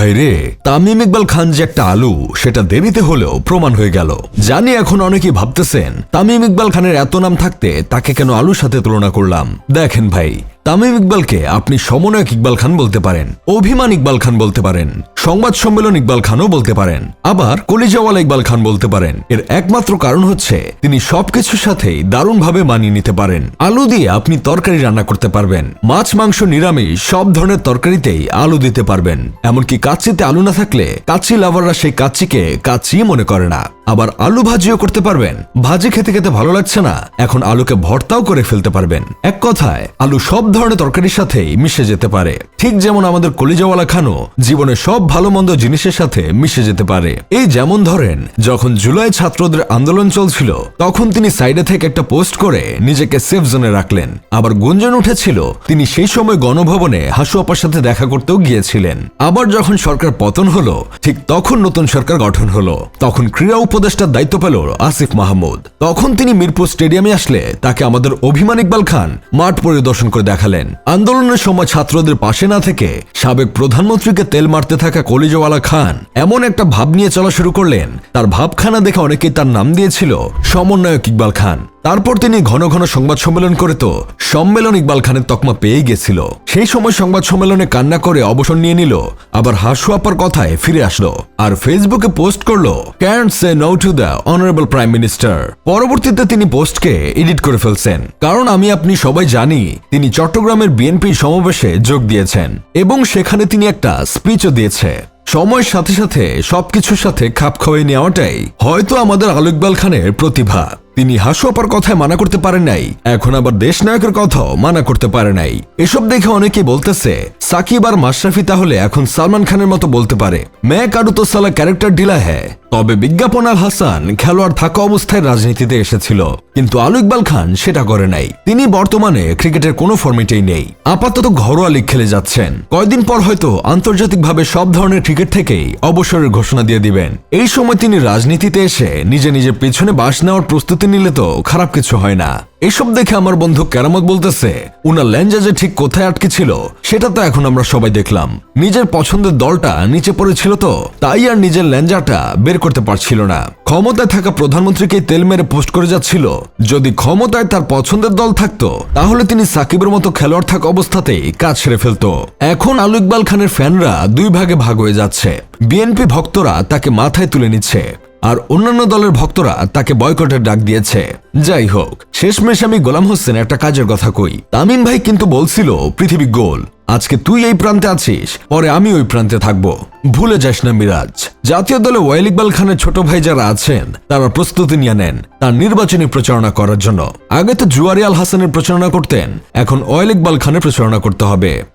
ভাই রে তামিম ইকবাল খান যে একটা আলু, সেটা দেরিতে হলেও প্রমাণ হয়ে গেল। জানি এখন অনেকেই ভাবতেছেন, তামিম ইকবাল খানের এত নাম থাকতে তাকে কেন আলুর সাথে তুলনা করলাম। দেখেন ভাই তামিম ইকবালকে আপনি সমন্বয়ক ইকবাল খান বলতে পারেন, অভিমান ইকবাল খান বলতে পারেন, সংবাদ সম্মেলন ইকবাল খানও বলতে পারেন, আবার কলিজাওয়ালা ইকবাল খান বলতে পারেন। এর একমাত্র কারণ হচ্ছে, তিনি সবকিছুর সাথেই দারুণভাবে মানিয়ে নিতে পারেন। আলু দিয়ে আপনি তরকারি রান্না করতে পারবেন, মাছ, মাংস, নিরামিষ, সব ধরনের তরকারিতেই আলু দিতে পারবেন। এমনকি কাচ্চিতে আলু না থাকলে কাচ্চি লাভাররা সেই কাচ্চিকে কাচ্চি মনে করে না। আবার আলু ভাজিও করতে পারবেন। ভাজি খেতে খেতে ভালো লাগছে না, এখন আলুকে ভর্তাও করে ফেলতে পারবেন। এক কথায়, আলু সব ধরনের তরকারির সাথেই মিশে যেতে পারে। ঠিক যেমন আমাদের কলিজাওয়ালা খানও জীবনে সব ভালো মন্দ জিনিসের সাথে মিশে যেতে পারে। এই যেমন ধরেন, যখন জুলাই ছাত্রদের আন্দোলন চলছিল, তখন তিনি সাইডে থেকে একটা পোস্ট করে নিজেকে সেফ জোনে রাখলেন। আবার গুঞ্জন উঠেছিল, তিনি সেই সময় গণভবনে হাসু আপার সাথে দেখা করতেও গিয়েছিলেন। আবার যখন সরকার পতন হলো, ঠিক তখন নতুন সরকার গঠন হলো। তখন ক্রীড়া উপদেষ্টার দায়িত্ব পেল আসিফ মাহমুদ। তখন তিনি মিরপুর স্টেডিয়ামে আসলে তাকে আমাদের অভিমান ইকবাল খান মাঠ পরিদর্শন করে দেখালেন। আন্দোলনের সময় ছাত্রদের পাশে না থেকে সাবেক প্রধানমন্ত্রীকে তেল মারতে থাকা কলিজওয়ালা খান এমন একটা ভাব নিয়ে চলা শুরু করলেন। তার ভাবখানা দেখে অনেকেই তার নাম দিয়েছিল সমন্বয়ক ইকবাল খান। তারপর তিনি ঘন ঘন সংবাদ সম্মেলন করে তো সম্মেলন ইকবাল খানের তকমা পেয়ে গেছিল। সেই সময় সংবাদ সম্মেলনে কান্না করে অবসর নিয়ে নিল, আবার হাসু আপার কথায় ফিরে আসলো আর ফেসবুকে পোস্ট করল can say no to the honourable prime minister পরবর্তীতে তিনি পোস্টকে এডিট করে ফেলছেন। কারণ আমি, আপনি সবাই জানি, তিনি চট্টগ্রামের বিএনপি সমাবেশে যোগ দিয়েছেন এবং সেখানে তিনি একটা স্পিচও দিয়েছে। সময়ের সাথে সাথে সবকিছুর সাথে খাপ খাওয়াই নেওয়াটাই হয়তো আমাদের আলু ইকবাল খানের প্রতিভা। তিনি হাসু আপার কথায় মানা করতে পারেন নাই। এখন আবার দেশ নায়কের কথাও মানা করতে পারে নাই। এসব দেখে অনেকেই বলতেছে, সাকিব আর মাশরাফি তাহলে এখন সালমান খানের মতো বলতে পারে। মে কারু তো সালা ক্যারেক্টার ঢিলা হ্যাঁ তবে বিজ্ঞাপন আল হাসান খেলোয়াড় থাকা অবস্থায় রাজনীতিতে এসেছিল। কিন্তু আলু ইকবাল খান সেটা করে নাই। তিনি বর্তমানে ক্রিকেটের কোনো ফর্মেটেই নেই। আপাতত ঘরোয়া লিগ খেলে যাচ্ছেন। কয়দিন পর হয়তো আন্তর্জাতিকভাবে সব ধরনের ক্রিকেট থেকেই অবসরের ঘোষণা দিয়ে দিবেন। এই সময় তিনি রাজনীতিতে এসে নিজে নিজের পেছনে বাস নেওয়ার প্রস্তুতি নিলে তো খারাপ কিছু হয় না। এসব দেখে আমার বন্ধু কেরামত বলতেছে, উনার ল্যাঞ্জা যে ঠিক কোথায় আটকে ছিল, সেটা তো এখন আমরা সবাই দেখলাম। নিজের পছন্দের দলটা নিচে পড়েছিল তো, তাই আর নিজের ল্যাঞ্জাটা বের করতে পারছিল না। ক্ষমতায় থাকা প্রধানমন্ত্রীকে তেল মেরে পোস্ট করে যাচ্ছিল। যদি ক্ষমতায় তার পছন্দের দল থাকতো, তাহলে তিনি সাকিবের মতো খেলোয়াড় থাকা অবস্থাতেই কাজ সেরে ফেলতো। এখন আলু ইকবাল খানের ফ্যানরা দুই ভাগে ভাগ হয়ে যাচ্ছে। বিএনপি ভক্তরা তাকে মাথায় তুলে নিচ্ছে। আর অন্যান্য দলের ভক্তরা তাকে বয়কটের ডাক দিয়েছে। যাই হোক, শেষমেশ আমি গোলাম হোসেন একটা কাজের কথা কই। তামিম ভাই কিন্তু বলছিল, পৃথিবী গোল। আজকে তুই এই প্রান্তে আছিস, পরে আমি ওই প্রান্তে থাকব। ভুলে যাস না মিরাজ। জাতীয় দলে ওয়াইল ইকবাল খানের ছোট ভাই যারা আছেন, তারা প্রস্তুতি নিয়ে নেন তার নির্বাচনী প্রচারণা করার জন্য। আগে তো জুয়ারি আল হাসানের প্রচারণা করতেন, এখন ওয়াইল ইকবাল খানের প্রচারণা করতে হবে।